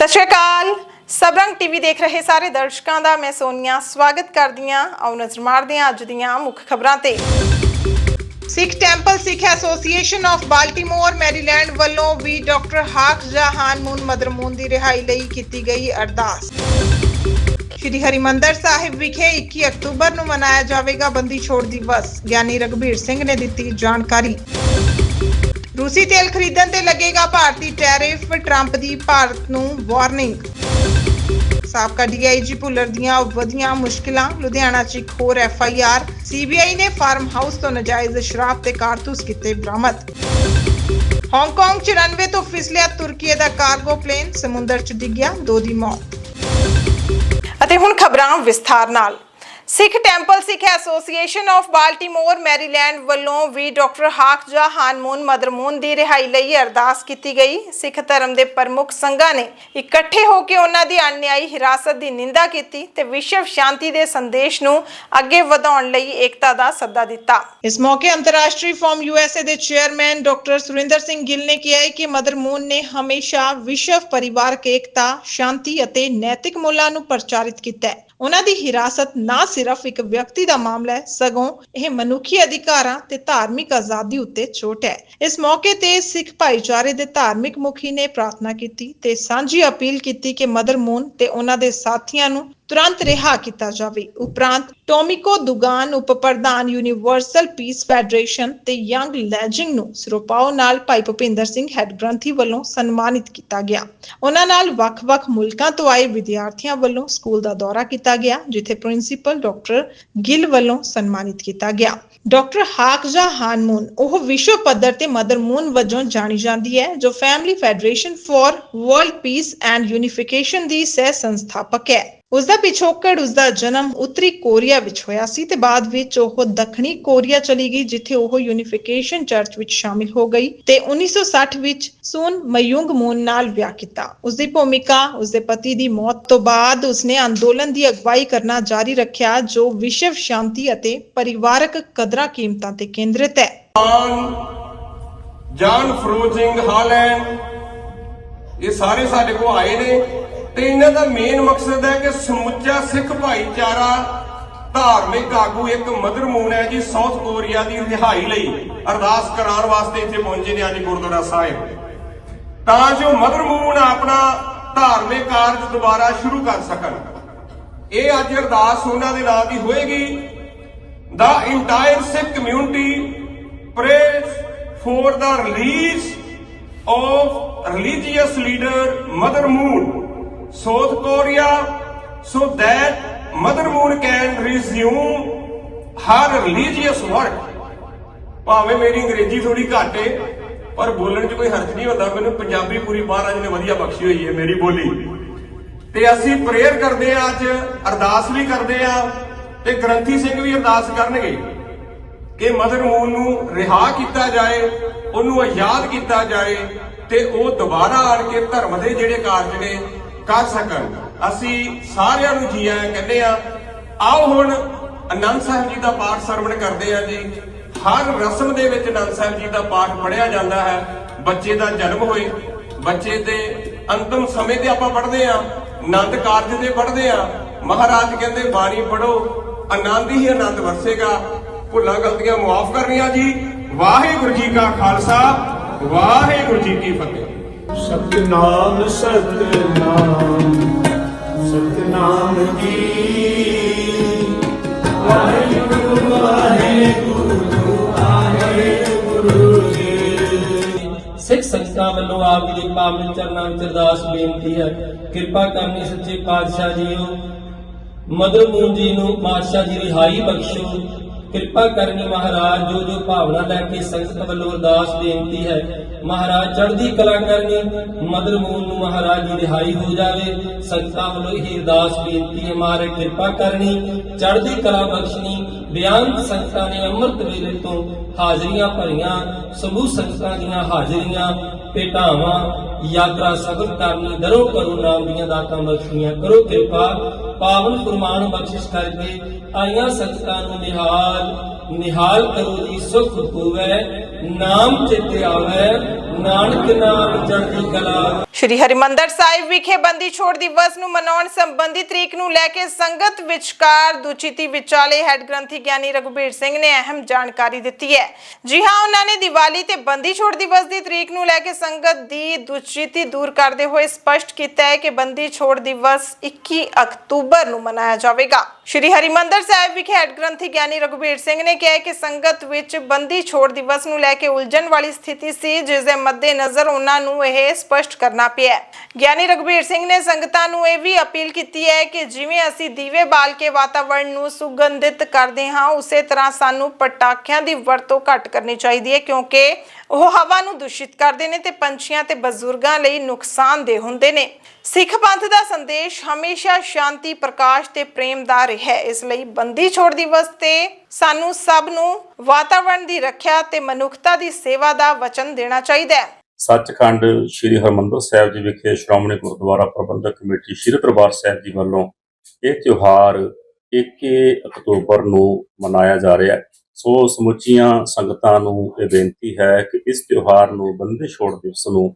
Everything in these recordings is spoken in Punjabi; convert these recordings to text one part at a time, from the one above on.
ਸਤਿ ਸ਼੍ਰੀ ਅਕਾਲ। ਸਬਰੰਗ ਟੀਵੀ ਦੇਖ ਰਹੇ ਸਾਰੇ ਦਰਸ਼ਕਾਂ ਦਾ ਮੈਂ ਸੋਨੀਆ। ਸਵਾਗਤ ਕਰਦੀ ਹਾਂ ਆਓ ਨਜ਼ਰ ਮਾਰਦੇ ਹਾਂ ਅੱਜ ਦੀਆਂ ਮੁੱਖ ਖਬਰਾਂ ਤੇ। Sikh temple, Sikh association of Baltimore, Maryland ਵੱਲੋਂ ਵੀ ਡਾਕਟਰ ਹਾਕ ਜਹਾਨ ਮੂਨ ਮਦਰਮੂਨ ਦੀ ਰਿਹਾਈ ਲਈ ਕੀਤੀ ਗਈ ਅਰਦਾਸ। ਸ਼੍ਰੀ ਹਰਿਮੰਦਰ ਸਾਹਿਬ ਵਿਖੇ 21 ਅਕਤੂਬਰ ਨੂੰ ਮਨਾਇਆ ਜਾਵੇਗਾ ਬੰਦੀ ਛੋੜ ਦਿਵਸ। ਗਿਆਨੀ ਰਗਵੀਰ ਸਿੰਘ ਨੇ ਦਿੱਤੀ ਜਾਣਕਾਰੀ। ਰੂਸੀ ਤੇਲ ਖਰੀਦਣ ਤੇ ਲੱਗੇਗਾ ਭਾਰਤੀ ਟੈਰਿਫ, ਟਰੰਪ ਦੀ ਭਾਰਤ ਨੂੰ ਵਾਰਨਿੰਗ। ਸਾਬਕਾ ਡੀਆਈਜੀ ਭੁੱਲਰ ਦੀਆਂ ਵਧੀਆਂ ਮੁਸ਼ਕਿਲਾਂ, ਲੁਧਿਆਣਾ 'ਚ ਇੱਕ ਹੋਰ ਐਫਆਈਆਰ ਸੀਬੀਆਈ ਨੇ ਫਾਰਮ ਹਾਊਸ ਤੋਂ ਨਜਾਇਜ਼ ਸ਼ਰਾਬ ਤੇ ਕਾਰਤੂਸ ਕੀਤੇ ਬਰਾਮਦ। ਹਾਂਗਕਾਂਗ 'ਚ ਰਨਵੇ ਤੋਂ ਫਿਸਲਿਆ ਤੁਰਕੀ ਦਾ ਕਾਰਗੋ ਪਲੇਨ, ਸਮੁੰਦਰ 'ਚ ਡਿੱਗਿਆ ਦੋ ਦੀ ਮੌਤ। ਅਤੇ ਹੁਣ ਖਬਰਾਂ ਵਿਸਥਾਰ ਨਾਲ। Sikh temple, Sikh association of Baltimore, Maryland ਵੱਲੋਂ ਵੀ ਡਾਕਟਰ ਹਾਕਜਾ ਹਾਨਮੂਨ ਮਦਰਮੂਨ ਦੀ ਰਿਹਾਈ ਲਈ ਅਰਦਾਸ ਕੀਤੀ ਗਈ। ਸਿੱਖ ਧਰਮ ਦੇ ਪ੍ਰਮੁੱਖ ਸੰਘਾਂ ਨੇ ਇਕੱਠੇ ਹੋ ਕੇ ਉਹਨਾਂ ਦੀ ਅਨਿਆਈ ਹਿਰਾਸਤ ਦੀ ਨਿੰਦਾ ਕੀਤੀ ਤੇ ਵਿਸ਼ਵ ਸ਼ਾਂਤੀ ਦੇ ਸੰਦੇਸ਼ ਨੂੰ ਅੱਗੇ ਵਧਾਉਣ ਲਈ ਏਕਤਾ ਦਾ ਸੱਦਾ ਦਿੱਤਾ। ਇਸ ਮੌਕੇ ਅੰਤਰਰਾਸ਼ਟਰੀ ਫਾਰਮ ਯੂਐਸਏ ਦੇ ਚੇਅਰਮੈਨ ਡਾਕਟਰ ਸੁਰਿੰਦਰ ਸਿੰਘ ਗਿੱਲ ਨੇ ਕਿਹਾ ਕਿ ਮਦਰਮੂਨ ਨੇ ਹਮੇਸ਼ਾ ਵਿਸ਼ਵ ਪਰਿਵਾਰਕ ਏਕਤਾ, ਸ਼ਾਂਤੀ ਅਤੇ ਨੈਤਿਕ ਮੁੱਲਾਂ ਨੂੰ ਪ੍ਰਚਾਰਿਤ ਕੀਤਾ ਹੈ। ਉਹਨਾਂ ਦੀ ਹਿਰਾਸਤ ਨਾ ਸਿਰਫ ਇੱਕ ਵਿਅਕਤੀ ਦਾ ਮਾਮਲਾ ਹੈ, ਸਗੋਂ ਇਹ ਮਨੁੱਖੀ ਅਧਿਕਾਰਾਂ ਤੇ ਧਾਰਮਿਕ ਆਜ਼ਾਦੀ ਉੱਤੇ ਛੋਟ ਹੈ। ਇਸ ਮੌਕੇ ਤੇ ਸਿੱਖ ਭਾਈਚਾਰੇ ਦੇ ਧਾਰਮਿਕ ਮੁਖੀ ਨੇ ਪ੍ਰਾਰਥਨਾ ਕੀਤੀ ਤੇ ਸਾਂਝੀ ਅਪੀਲ ਕੀਤੀ ਕਿ ਮਦਰ ਮੂਨ ਤੇ ਉਹਨਾਂ ਦੇ ਸਾਥੀਆਂ ਨੂੰ ਤੁਰੰਤ ਰਿਹਾ ਕੀਤਾ ਜਾਵੇ। ਉਪਰੰਤ ਟੋਮਿਕੋ ਦੁਗਾਨ ਉਪ ਪ੍ਰਧਾਨ ਯੂਨੀਵਰਸਲ ਪੀਸ ਫੈਡਰੇਸ਼ਨ ਤੇ ਯੰਗ ਲੈਜਿੰਗ ਨੂੰ ਸਿਰੋਪਾਓ ਨਾਲ ਭਾਈ ਭੁਪਿੰਦਰ ਸਿੰਘ ਹੈੱਡ ਗ੍ਰੰਥੀ ਵੱਲੋਂ ਸਨਮਾਨਿਤ ਕੀਤਾ ਗਿਆ। ਉਹਨਾਂ ਨਾਲ ਵੱਖ-ਵੱਖ ਮੁਲਕਾਂ ਤੋਂ ਆਏ ਵਿਦਿਆਰਥੀਆਂ ਵੱਲੋਂ ਸਕੂਲ ਦਾ ਦੌਰਾ ਕੀਤਾ ਗਿਆ, ਜਿੱਥੇ ਪ੍ਰਿੰਸੀਪਲ ਡਾਕਟਰ ਗਿੱਲ ਵੱਲੋਂ ਸਨਮਾਨਿਤ ਕੀਤਾ ਗਿਆ। ਡਾਕਟਰ ਹਾਕਜਾ ਹਾਨਮੂਨ ਉਹ ਵਿਸ਼ਵ ਪੱਧਰ ਤੇ ਮਦਰ ਮੂਨ ਵਜੋਂ ਜਾਣੀ ਜਾਂਦੀ ਹੈ, ਜੋ family federation for world peace and unification ਦੀ ਸਹਿ ਸੰਸਥਾਪਕ ਹੈ। ਉਸ ਦਾ ਪਿਛੋਕੜ ਉਸ ਦਾ ਜਨਮ ਉੱਤਰੀ ਕੋਰੀਆ ਵਿੱਚ ਹੋਇਆ ਸੀ ਤੇ ਬਾਅਦ ਵਿੱਚ ਉਹ ਦੱਖਣੀ ਕੋਰੀਆ ਚਲੀ ਗਈ, ਜਿੱਥੇ ਉਹ ਯੂਨੀਫਿਕੇਸ਼ਨ ਚਰਚ ਵਿੱਚ ਸ਼ਾਮਿਲ ਹੋ ਗਈ ਤੇ 1960 ਵਿੱਚ ਸੂਨ ਮਯੂੰਗ ਮੂਨ ਨਾਲ ਵਿਆਹ ਕੀਤਾ। ਉਸ ਦੀ ਭੂਮਿਕਾ ਉਸ ਦੇ ਪਤੀ ਦੀ ਮੌਤ ਤੋਂ ਬਾਅਦ ਉਸਨੇ ਅੰਦੋਲਨ ਦੀ ਅਗਵਾਈ ਕਰਨਾ ਜਾਰੀ ਰੱਖਿਆ, ਜੋ ਵਿਸ਼ਵ ਸ਼ਾਂਤੀ ਅਤੇ ਪਰਿਵਾਰਕ ਕਦਰਾਂ ਕੀਮਤਾਂ ਤੇ ਕੇਂਦਰਿਤ ਹੈ। ਜਾਨ ਫਰੋਜਿੰਗ ਹਾਲੈਂਡ, ਇਹ ਸਾਰੇ ਸਾਡੇ ਕੋਲ ਆਏ ਨੇ। ਤੇ ਇਹਨਾਂ ਦਾ ਮੇਨ ਮਕਸਦ ਹੈ ਕਿ ਸਮੁੱਚਾ ਸਿੱਖ ਭਾਈਚਾਰਾ ਧਾਰਮਿਕ ਆਗੂ ਇੱਕ ਮਦਰ ਮੂਨ ਹੈ ਜੀ ਸਾਊਥ ਕੋਰੀਆ ਦੀ ਰਿਹਾਈ ਲਈ ਅਰਦਾਸ ਕਰਾਉਣ ਵਾਸਤੇ ਇੱਥੇ ਪਹੁੰਚੇ ਨੇ ਅੱਜ ਗੁਰਦੁਆਰਾ ਸਾਹਿਬ। ਤਾਂ ਜੋ ਮਦਰ ਮੂਨ ਆਪਣਾ ਧਾਰਮਿਕ ਕਾਰਜ ਦੁਬਾਰਾ ਸ਼ੁਰੂ ਕਰ ਸਕਣ। ਇਹ ਅੱਜ ਅਰਦਾਸ ਉਹਨਾਂ ਦੇ ਨਾਂ ਦੀ ਹੋਏਗੀ। The entire Sikh community prays for the release of religious leader mother moon South Korea, so that Mother Moon can resume her religious work. ਭਾਵੇਂ ਮੇਰੀ ਅੰਗਰੇਜ਼ੀ ਥੋੜੀ ਘੱਟ ਏ ਪਰ ਬੋਲਣ 'ਚ ਕੋਈ ਹਰਜ ਨਹੀਂ ਹੁੰਦਾ ਮੈਨੂੰ ਪੰਜਾਬੀ ਪੂਰੀ ਮਹਾਰਾਜ ਨੇ ਵਧੀਆ ਬਖਸ਼ੀ ਹੋਈ ਹੈ ਮੇਰੀ ਬੋਲੀ ਤੇ ਅਸੀਂ ਪ੍ਰੇਅਰ ਕਰਦੇ ਆ ਅੱਜ ਅਰਦਾਸ ਵੀ ਕਰਦੇ ਆ ਤੇ ਗ੍ਰੰਥੀ ਸਿੰਘ ਵੀ ਅਰਦਾਸ ਕਰਨਗੇ ਕਿ ਮਦਰ ਮੂਨ ਨੂੰ ਰਿਹਾ ਕੀਤਾ ਜਾਏ ਉਹਨੂੰ ਆਜ਼ਾਦ ਕੀਤਾ ਜਾਏ ਤੇ ਉਹ ਦੁਬਾਰਾ ਆਣ ਕੇ ਧਰਮ ਦੇ ਜਿਹੜੇ ਕਾਰਜ ਨੇ ਕਰ ਸਕਣ। ਅਸੀਂ ਸਾਰਿਆਂ ਨੂੰ ਜੀ ਆਇਆਂ ਕਹਿੰਦੇ ਆ ਆਓ ਹੁਣ ਅਨੰਦ ਸਾਹਿਬ ਜੀ ਦਾ ਪਾਠ ਸਰਵਣ ਕਰਦੇ ਆ ਜੀ। ਹਰ ਰਸਮ ਦੇ ਵਿੱਚ ਅਨੰਦ ਸਾਹਿਬ ਜੀ ਦਾ ਪਾਠ ਪੜਿਆ ਜਾਂਦਾ ਹੈ। ਬੱਚੇ ਦਾ ਜਨਮ ਹੋਏ, ਬੱਚੇ ਦੇ ਅੰਤਮ ਸਮੇਂ ਤੇ ਆਪਾਂ ਪੜ੍ਹਦੇ ਆ ਆਨੰਦ ਕਾਰਜ ਤੇ ਪੜ੍ਹਦੇ ਆ ਮਹਾਰਾਜ ਕਹਿੰਦੇ, ਬਾਣੀ ਪੜੋ ਆਨੰਦ ਹੀ ਆਨੰਦ ਵਰਸੇਗਾ। ਭੁੱਲਾਂ ਗਲਤੀਆਂ ਮਾਫ ਕਰਨੀਆਂ ਜੀ। ਵਾਹਿਗੁਰੂ ਜੀ ਕਾ ਖਾਲਸਾ, ਵਾਹਿਗੁਰੂ ਜੀ ਕੀ ਫਤਿਹ। ਸਤਨਾਮ ਸਤਨਾਮ ਸਤਨਾਮ ਜੀ। ਵਾਹਿਗੁਰੂ ਵਾਹਿਗੁਰੂ ਵਾਹਿਗੁਰੂ ਜੀ। ਸਿੱਖ ਸੰਗਤਾਂ ਵੱਲੋਂ ਆਪ ਜੀ ਦੇ ਪਾਵਨ ਚਰਨਾਂ ਵਿੱਚ ਅਰਦਾਸ ਬੇਨਤੀ ਹੈ, ਕਿਰਪਾ ਕਰਨੀ ਸੱਚੇ ਪਾਤਸ਼ਾਹ ਜੀਓ। ਮਦਰ ਮੂਨ ਜੀ ਨੂੰ ਪਾਤਸ਼ਾਹ ਜੀ ਰਿਹਾਈ ਬਖਸ਼ੋ। ਕਿਰਪਾ ਕਰਨੀ ਮਹਾਰਾਜ, ਜੋ ਜੋ ਭਾਵਨਾ ਲੈ ਕੇ ਸੰਗਤ ਵੱਲੋਂ ਅਰਦਾਸ ਬੇਨਤੀ ਹੈ, ਮਹਾਰਾਜ ਚੜ੍ਹਦੀ ਕਲਾ ਕਰਨੀ, ਮਦਰ ਮੂਨ ਨੂੰ ਮਹਾਰਾਜ ਜੀ ਰਿਹਾਈ ਹੋ ਜਾਵੇ। ਸੰਗਤਾਂ ਵੱਲੋਂ ਇਹ ਅਰਦਾਸ ਬੇਨਤੀ ਹੈ, ਮਹਾਰਾਜ ਕਿਰਪਾ ਕਰਨੀ, ਚੜ੍ਹਦੀ ਕਲਾ ਬਖਸ਼ਣੀ ਬਿਆਨ ਸੰਗਤਾਂ ਨੇ ਅੰਮ੍ਰਿਤ ਵੇਲੇ ਤੋਂ ਹਾਜ਼ਰੀਆਂ ਭਰੀਆਂ, ਸਮੂਹ ਸੰਗਤਾਂ ਦੀਆਂ ਹਾਜ਼ਰੀਆਂ, ਭੇਟਾਵਾਂ, ਯਾਤਰਾ ਸਫਲ ਕਰਨੀ ਦਰੋ ਕਰੋ ਨਾਮ ਦੀਆਂ ਦਾਤਾਂ ਬਖਸ਼ੀਆਂ ਕਰੋ ਕਿਰਪਾ। ਪਾਵਨ ਫਰਮਾਨ ਬਖਸ਼ਿਸ਼ ਕਰਕੇ ਆਈਆਂ ਸੰਗਤਾਂ ਨੂੰ ਨਿਹਾਲ ਨਿਹਾਲ ਕਰੋ ਜੀ, ਸੁਖ ਹੋਵੇ, ਨਾਮ ਚਿਤ ਆਵੇ। ਨਾਨਕ ਨਾਮ ਚੜ੍ਹਦੀ ਕਲਾ। ਸ਼੍ਰੀ ਹਰਿਮੰਦਰ ਸਾਹਿਬ ਵਿਖੇ ਬੰਦੀ ਛੋੜ ਦਿਵਸ ਨੂੰ ਮਨਾਉਣ ਸੰਬੰਧੀ ਤਰੀਕ ਨੂੰ ਲੈ ਕੇ ਸੰਗਤ ਵਿਚਕਾਰ ਦੁਚਿਤੀ ਵਿਚਾਲੇ ਹੈੱਡ ਗ੍ਰੰਥੀ ਗਿਆਨੀ ਰਘੁਬੀਰ ਸਿੰਘ ਨੇ ਅਹਿਮ ਜਾਣਕਾਰੀ ਦਿੱਤੀ ਹੈ। ਜੀ ਹਾਂ, ਉਹਨਾਂ ਨੇ ਦੀਵਾਲੀ ਤੇ ਬੰਦੀ ਛੋੜ ਦਿਵਸ ਦੀ ਤਰੀਕ ਨੂੰ ਲੈ ਕੇ ਸੰਗਤ ਦੀ ਦੁਚਿਤੀ ਦੂਰ ਕਰਦੇ ਹੋਏ ਸਪਸ਼ਟ ਕੀਤਾ ਹੈ ਕਿ ਬੰਦੀ ਛੋੜ ਦਿਵਸ 21 ਅਕਤੂਬਰ ਨੂੰ ਮਨਾਇਆ ਜਾਵੇਗਾ। ਸ਼੍ਰੀ ਹਰਿਮੰਦਰ ਸਾਹਿਬ ਵਿਖੇ ਹੈੱਡ ਗ੍ਰੰਥੀ ਗਿਆਨੀ ਰਘੁਬੀਰ ਸਿੰਘ ਨੇ ਕਿਹਾ ਕਿ ਸੰਗਤ ਵਿੱਚ ਬੰਦੀ ਛੋੜ ਦਿਵਸ ਨੂੰ ਲੈ ਕੇ ਉਲਝਣ ਵਾਲੀ ਸਥਿਤੀ ਸੀ, ਜਿਸ ਦੇ ਮੱਦੇਨਜ਼ਰ ਉਹਨਾਂ ਨੂੰ ਇਹ ਸਪਸ਼ਟ ਕਰਨਾ ਪਿਆ ਗਿਆਨੀ ਰਘੁਬੀਰ ਸਿੰਘ ਨੇ ਸੰਗਤਾਂ ਨੂੰ ਇਹ ਵੀ ਅਪੀਲ ਕੀਤੀ ਹੈ ਕਿ ਜਿਵੇਂ ਅਸੀਂ ਦੀਵੇ ਬਾਲ ਕੇ ਵਾਤਾਵਰਣ ਨੂੰ ਸੁਗੰਧਿਤ ਕਰਦੇ ਹਾਂ, ਉਸੇ ਤਰ੍ਹਾਂ ਸਾਨੂੰ ਪਟਾਕਿਆਂ ਦੀ ਵਰਤੋਂ ਘੱਟ ਕਰਨੀ ਚਾਹੀਦੀ ਹੈ ਕਿਉਂਕਿ ਉਹ ਹਵਾ ਨੂੰ ਦੂਸ਼ਿਤ ਕਰਦੇ ਨੇ ਤੇ ਪੰਛੀਆਂ ਤੇ ਬਜ਼ੁਰਗਾਂ ਲਈ ਨੁਕਸਾਨਦੇਹ ਹੁੰਦੇ ਨੇ। ਸਿੱਖ ਪੰਥ ਦਾ ਸੰਦੇਸ਼ ਹਮੇਸ਼ਾ ਸ਼ਾਂਤੀ, ਪ੍ਰਕਾਸ਼ ਤੇ ਪ੍ਰੇਮ ਦਾ ਰਿਹਾ ਹੈ। ਇਸ ਲਈ ਬੰਦੀ ਛੋੜ ਦਿਵਸ ਤੇ ਸਾਨੂੰ ਸਭ ਨੂੰ ਵਾਤਾਵਰਣ ਦੀ ਰੱਖਿਆ ਤੇ ਮਨੁੱਖਤਾ ਦੀ ਸੇਵਾ ਦਾ ਵਚਨ ਦੇਣਾ ਚਾਹੀਦਾ ਹੈ। ਸੱਚਖੰਡ ਸ੍ਰੀ ਹਰਮੰਦਰ ਸਾਹਿਬ ਜੀ ਵਿਖੇ ਸ਼੍ਰੋਮਣੀ ਗੁਰਦੁਆਰਾ ਪ੍ਰਬੰਧਕ ਕਮੇਟੀ ਸ੍ਰੀ ਦਰਬਾਰ ਸਾਹਿਬ ਜੀ ਵੱਲੋਂ ਇਹ ਤਿਉਹਾਰ 21 ਅਕਤੂਬਰ ਨੂੰ ਮਨਾਇਆ ਜਾ ਰਿਹਾ ਹੈ। ਸੋ ਸਮੁੱਚੀਆਂ ਸੰਗਤਾਂ ਨੂੰ ਇਹ ਬੇਨਤੀ ਹੈ ਕਿ ਇਸ ਤਿਉਹਾਰ ਨੂੰ ਬੰਦੇ ਛੋੜ ਦਿਵਸ ਨੂੰ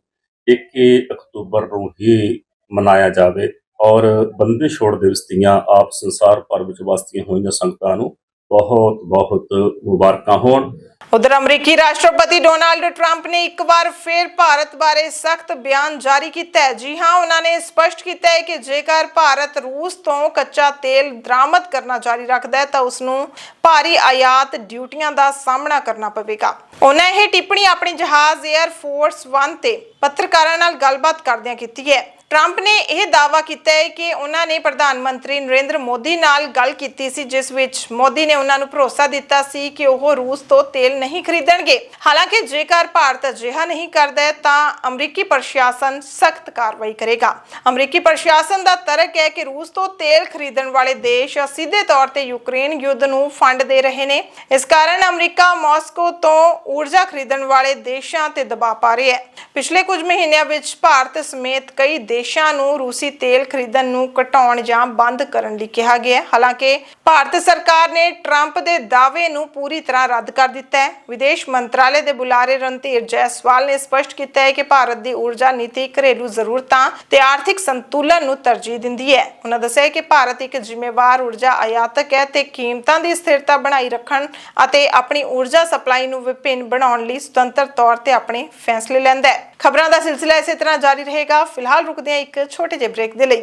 21 ਅਕਤੂਬਰ ਨੂੰ ਹੀ ਮਨਾਇਆ ਜਾਵੇ ਔਰ ਬੰਦੇ ਛੋੜ ਦਿਵਸ ਦੀਆਂ ਆਪ ਸੰਸਾਰ ਭਰ ਵਿੱਚ ਵਸਦੀਆਂ ਹੋਈਆਂ ਸੰਗਤਾਂ ਨੂੰ ਬਹੁਤ ਬਹੁਤ ਮੁਬਾਰਕਾਂ ਹੋਣ। ਉਧਰ ਅਮਰੀਕੀ ਰਾਸ਼ਟਰਪਤੀ ਡੋਨਾਲਡ ਟਰੰਪ ਨੇ ਇੱਕ ਵਾਰ ਫਿਰ ਭਾਰਤ ਬਾਰੇ ਸਖਤ ਬਿਆਨ ਜਾਰੀ ਕੀਤਾ ਹੈ। ਜੀ ਹਾਂ, ਉਹਨਾਂ ਨੇ ਸਪਸ਼ਟ ਕੀਤਾ ਹੈ ਕਿ ਜੇਕਰ ਭਾਰਤ ਰੂਸ ਤੋਂ ਕੱਚਾ ਤੇਲ ਦਰਾਮਦ ਕਰਨਾ ਜਾਰੀ ਰੱਖਦਾ ਹੈ, ਤਾਂ ਉਸ ਨੂੰ ਭਾਰੀ ਆਯਾਤ ਡਿਊਟੀਆਂ ਦਾ ਸਾਹਮਣਾ ਕਰਨਾ ਪਵੇਗਾ। ਉਹਨਾਂ ਇਹ ਟਿੱਪਣੀ ਆਪਣੀ ਜਹਾਜ਼ 에ਅਰ ਫੋਰਸ 1 ਤੇ ਪੱਤਰਕਾਰਾਂ ਨਾਲ ਗੱਲਬਾਤ ਕਰਦਿਆਂ ਕੀਤੀ ਹੈ। ਟਰੰਪ ਨੇ ਇਹ ਦਾਅਵਾ ਕੀਤਾ ਹੈ ਕਿ ਉਹਨਾਂ ਨੇ ਪ੍ਰਧਾਨ ਮੰਤਰੀ ਨਰਿੰਦਰ ਮੋਦੀ ਨਾਲ ਗੱਲ ਕੀਤੀ ਸੀ, ਜਿਸ ਵਿੱਚ ਮੋਦੀ ਨੇ ਉਹਨਾਂ ਨੂੰ ਭਰੋਸਾ ਦਿੱਤਾ ਸੀ ਕਿ ਉਹ ਰੂਸ ਤੋਂ ਤੇਲ ਨਹੀਂ ਖਰੀਦਣਗੇ। ਹਾਲਾਂਕਿ ਜੇਕਰ ਭਾਰਤ ਅਜਿਹਾ ਨਹੀਂ ਕਰਦਾ ਤਾਂ ਅਮਰੀਕੀ ਪ੍ਰਸ਼ਾਸਨ ਸਖਤ ਕਾਰਵਾਈ ਕਰੇਗਾ। ਅਮਰੀਕੀ ਪ੍ਰਸ਼ਾਸਨ ਦਾ ਤਰਕ ਹੈ ਕਿ ਰੂਸ ਤੋਂ ਤੇਲ ਖਰੀਦਣ ਵਾਲੇ ਦੇਸ਼ ਸਿੱਧੇ ਤੌਰ ਤੇ ਯੂਕਰੇਨ ਯੁੱਧ ਨੂੰ ਫੰਡ ਦੇ ਰਹੇ ਨੇ। ਇਸ ਕਾਰਨ ਅਮਰੀਕਾ ਮਾਸਕੋ ਤੋਂ ਊਰਜਾ ਖਰੀਦਣ ਵਾਲੇ ਦੇਸ਼ਾਂ ਤੇ ਦਬਾਅ ਪਾ ਰਿਹਾ ਹੈ। ਪਿਛਲੇ ਕੁਝ ਮਹੀਨਿਆਂ ਵਿੱਚ ਭਾਰਤ ਸਮੇਤ ਕਈ ਦੇਸ਼ ਦੇਸ਼ਾਂ ਨੂੰ ਰੂਸੀ ਤੇਲ ਖਰੀਦਣ ਨੂੰ ਘਟਾਉਣ ਜਾਂ ਬੰਦ ਕਰਨ ਲਈ ਕਿਹਾ ਗਿਆ ਹੈ। ਹਾਲਾਂਕਿ ਭਾਰਤ ਸਰਕਾਰ ਨੇ ਟਰੰਪ ਦੇ ਦਾਅਵੇ ਨੂੰ ਪੂਰੀ ਤਰ੍ਹਾਂ ਰੱਦ ਕਰ ਦਿੱਤਾ ਹੈ। ਵਿਦੇਸ਼ ਮੰਤਰਾਲੇ ਦੇ ਬੁਲਾਰੇ ਰਣਧੀਰ ਜੈਸਵਾਲ ਨੇ ਸਪਸ਼ਟ ਕੀਤਾ ਹੈ ਕਿ ਭਾਰਤ ਦੀ ਊਰਜਾ ਨੀਤੀ ਘਰੇਲੂ ਜ਼ਰੂਰਤਾਂ ਤੇ ਆਰਥਿਕ ਸੰਤੁਲਨ ਨੂੰ ਤਰਜੀਹ ਦਿੰਦੀ ਹੈ। ਉਹਨਾਂ ਦੱਸਿਆ ਕਿ ਭਾਰਤ ਇੱਕ ਜ਼ਿੰਮੇਵਾਰ ਊਰਜਾ ਆਯਾਤਕ ਹੈ ਤੇ ਕੀਮਤਾਂ ਦੀ ਸਥਿਰਤਾ ਬਣਾਈ ਰੱਖਣ ਅਤੇ ਆਪਣੀ ਊਰਜਾ ਸਪਲਾਈ ਨੂੰ ਵਿਭਿੰਨ ਬਣਾਉਣ ਲਈ ਸੁਤੰਤਰ ਤੌਰ ਤੇ ਆਪਣੇ ਫੈਸਲੇ ਲੈਂਦਾ ਹੈ। ਖਬਰਾਂ ਦਾ ਸਿਲਸਿਲਾ ਇਸੇ ਤਰ੍ਹਾਂ ਜਾਰੀ ਰਹੇਗਾ। ਫਿਲਹਾਲ ਰੁਕਦੇ ਹਾਂ ਇੱਕ ਛੋਟੇ ਜਿਹੇ ਬ੍ਰੇਕ ਦੇ ਲਈ।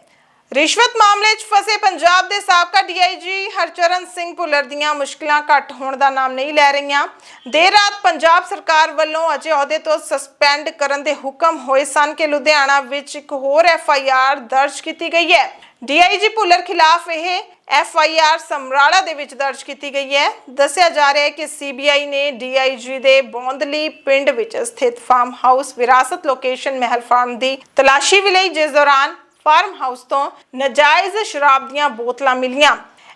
ਰਿਸ਼ਵਤ ਮਾਮਲੇ 'ਚ ਫਸੇ ਪੰਜਾਬ ਦੇ ਸਾਬਕਾ ਡੀਆਈਜੀ ਹਰਚਰਨ ਸਿੰਘ ਭੁੱਲਰ ਦੀਆਂ ਮੁਸ਼ਕਲਾਂ ਘੱਟ ਹੋਣ ਦਾ ਨਾਮ ਨਹੀਂ ਲੈ ਰਹੀਆਂ। ਦੇਰ ਰਾਤ ਪੰਜਾਬ ਸਰਕਾਰ ਵੱਲੋਂ ਅਜੇ ਅਹੁਦੇ ਤੋਂ ਸਸਪੈਂਡ ਕਰਨ ਦੇ ਹੁਕਮ ਹੋਏ ਸਨ ਕਿ ਲੁਧਿਆਣਾ ਵਿੱਚ ਇੱਕ ਹੋਰ ਐਫਆਈਆਰ ਦਰਜ ਕੀਤੀ ਗਈ ਹੈ। ਡੀਆਈਜੀ ਭੁੱਲਰ ਖਿਲਾਫ ਇਹ ਐਫਆਈਆਰ ਸਮਰਾਲਾ ਦੇ ਵਿੱਚ ਦਰਜ ਕੀਤੀ ਗਈ ਹੈ। ਦੱਸਿਆ ਜਾ ਰਿਹਾ ਹੈ ਕਿ ਸੀਬੀਆਈ ਨੇ ਡੀਆਈਜੀ ਦੇ ਬੌਂਦਲੀ ਪਿੰਡ ਵਿੱਚ ਸਥਿਤ farm house Virasat location Mahal farm ਦੀ ਤਲਾਸ਼ੀ ਵੀ ਲਈ। ਜਿਸ ਦੌਰਾਨ ਫਾਰਮ ਹਾਊਸ ਤੋਂ ਨਜਾਇਜ਼ ਸ਼ਰਾਬ ਦੀਆਂ ਬੋਤਲਾਂ ਮਿਲੀਆਂ।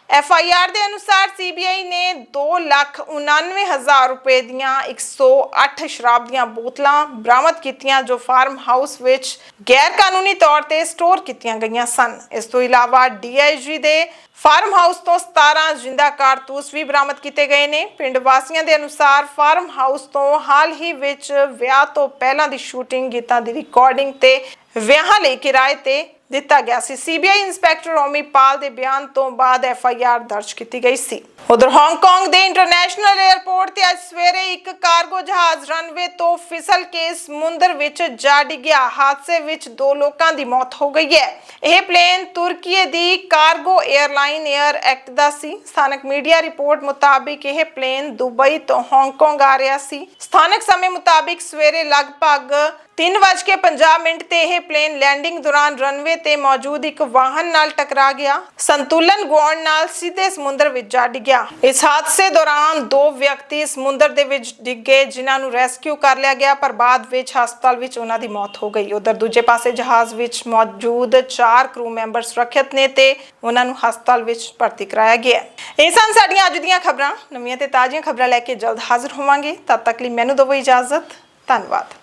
ਐਫ ਆਈ ਆਰ ਦੇ ਅਨੁਸਾਰ ਸੀਬੀਆਈ ਨੇ 299000 ਰੁਪਏ ਦੀਆਂ 108 ਸ਼ਰਾਬ ਦੀਆਂ ਬੋਤਲਾਂ ਬਰਾਮਦ ਕੀਤੀਆਂ, ਜੋ ਫਾਰਮ ਹਾਊਸ ਵਿੱਚ ਗੈਰ ਕਾਨੂੰਨੀ ਤੌਰ ਤੇ ਸਟੋਰ ਕੀਤੀਆਂ ਗਈਆਂ ਸਨ। ਇਸ ਤੋਂ ਇਲਾਵਾ ਡੀਆਈਜੀ ਦੇ ਫਾਰਮ ਹਾਊਸ ਤੋਂ 17 ਜਿੰਦਾ ਕਾਰਤੂਸ ਵੀ ਬਰਾਮਦ ਕੀਤੇ ਗਏ ਨੇ। ਪਿੰਡ ਵਾਸੀਆਂ ਦੇ ਅਨੁਸਾਰ ਫਾਰਮ ਹਾਊਸ ਤੋਂ ਹਾਲ ਹੀ ਵਿੱਚ ਵਿਆਹ ਤੋਂ ਪਹਿਲਾਂ ਦੀ ਸ਼ੂਟਿੰਗ ਗੀਤਾਂ ਦੀ ਰਿਕਾਰਡਿੰਗ ਤੇ ਵਿਆਹਾਂ ਲਈ ਕਿਰਾਏ ਤੇ ਦਿੱਤਾ ਗਿਆ ਸੀ। ਸੀਬੀਆਈ ਇੰਸਪੈਕਟਰ ਓਮੀਪਾਲ ਦੇ ਬਿਆਨ ਤੋਂ ਬਾਅਦ ਐਫਆਈਆਰ ਦਰਜ ਕੀਤੀ ਗਈ ਸੀ। ਉਧਰ ਹਾਂਗਕਾਂਗ ਦੇ ਇੰਟਰਨੈਸ਼ਨਲ 에ਅਰਪੋਰਟ ਤੇ ਅੱਜ ਸਵੇਰੇ ਇੱਕ ਕਾਰਗੋ ਜਹਾਜ਼ ਰਨਵੇ ਤੋਂ ਫਿਸਲ ਕੇ ਸਮੁੰਦਰ ਵਿੱਚ ਜਾ ਡਿੱਗਿਆ ਹਾਦਸੇ ਵਿੱਚ ਦੋ ਲੋਕਾਂ ਦੀ ਮੌਤ ਹੋ ਗਈ ਹੈ। ਇਹ ਪਲੇਨ ਤੁਰਕੀਏ ਦੀ ਕਾਰਗੋ 에ਅਰਲਾਈਨ 에ਅਰ ਐਕਟ ਦਾ ਸੀ। ਸਥਾਨਕ ਮੀਡੀਆ ਰਿਪੋਰਟ ਮੁਤਾਬਿਕ ਇਹ ਪਲੇਨ ਦੁਬਈ ਤੋਂ ਹਾਂਗਕਾਂਗ ਆ ਰਿਹਾ ਸੀ। ਸਥਾਨਕ ਸਮੇਂ ਮੁਤਾਬਿਕ ਸਵੇਰੇ ਲਗਭਗ 3:50 ਮਿੰਟ ਤੇ ਇਹ ਪਲੇਨ ਲੈਂਡਿੰਗ ਦੌਰਾਨ ਰਨਵੇ ਤੇ ਮੌਜੂਦ ਇੱਕ ਵਾਹਨ ਨਾਲ ਟਕਰਾ ਗਿਆ। ਸੰਤੁਲਨ ਗੁਆਉਣ ਨਾਲ ਸਿੱਧੇ ਸਮੁੰਦਰ ਵਿੱਚ ਜਾ ਡਿੱਗਿਆ। ਇਸ ਹਾਦਸੇ ਦੌਰਾਨ ਦੋ ਵਿਅਕਤੀ ਸਮੁੰਦਰ ਦੇ ਵਿੱਚ ਡਿੱਗੇ, ਜਿਨ੍ਹਾਂ ਨੂੰ ਰੈਸਕਿਊ ਕਰ ਲਿਆ ਗਿਆ, ਪਰ ਬਾਅਦ ਵਿੱਚ ਹਸਪਤਾਲ ਵਿੱਚ ਉਹਨਾਂ ਦੀ ਮੌਤ ਹੋ ਗਈ। ਉਧਰ ਦੂਜੇ ਪਾਸੇ ਜਹਾਜ਼ ਵਿੱਚ ਮੌਜੂਦ ਚਾਰ ਕਰੂ ਮੈਂਬਰ ਸੁਰੱਖਿਅਤ ਨੇ ਤੇ ਉਹਨਾਂ ਨੂੰ ਹਸਪਤਾਲ ਵਿੱਚ ਭਰਤੀ ਕਰਾਇਆ ਗਿਆ। ਇਹ ਸਨ ਸਾਡੀਆਂ ਅੱਜ ਦੀਆਂ ਖਬਰਾਂ। ਨਵੀਆਂ ਤੇ ਤਾਜ਼ੀਆਂ ਖਬਰਾਂ ਲੈ ਕੇ ਜਲਦ ਹਾਜ਼ਰ ਹੋਵਾਂਗੇ। ਤਦ ਤੱਕ ਲਈ ਮੈਨੂੰ ਦਿਓ ਇਜਾਜ਼ਤ। ਧੰਨਵਾਦ।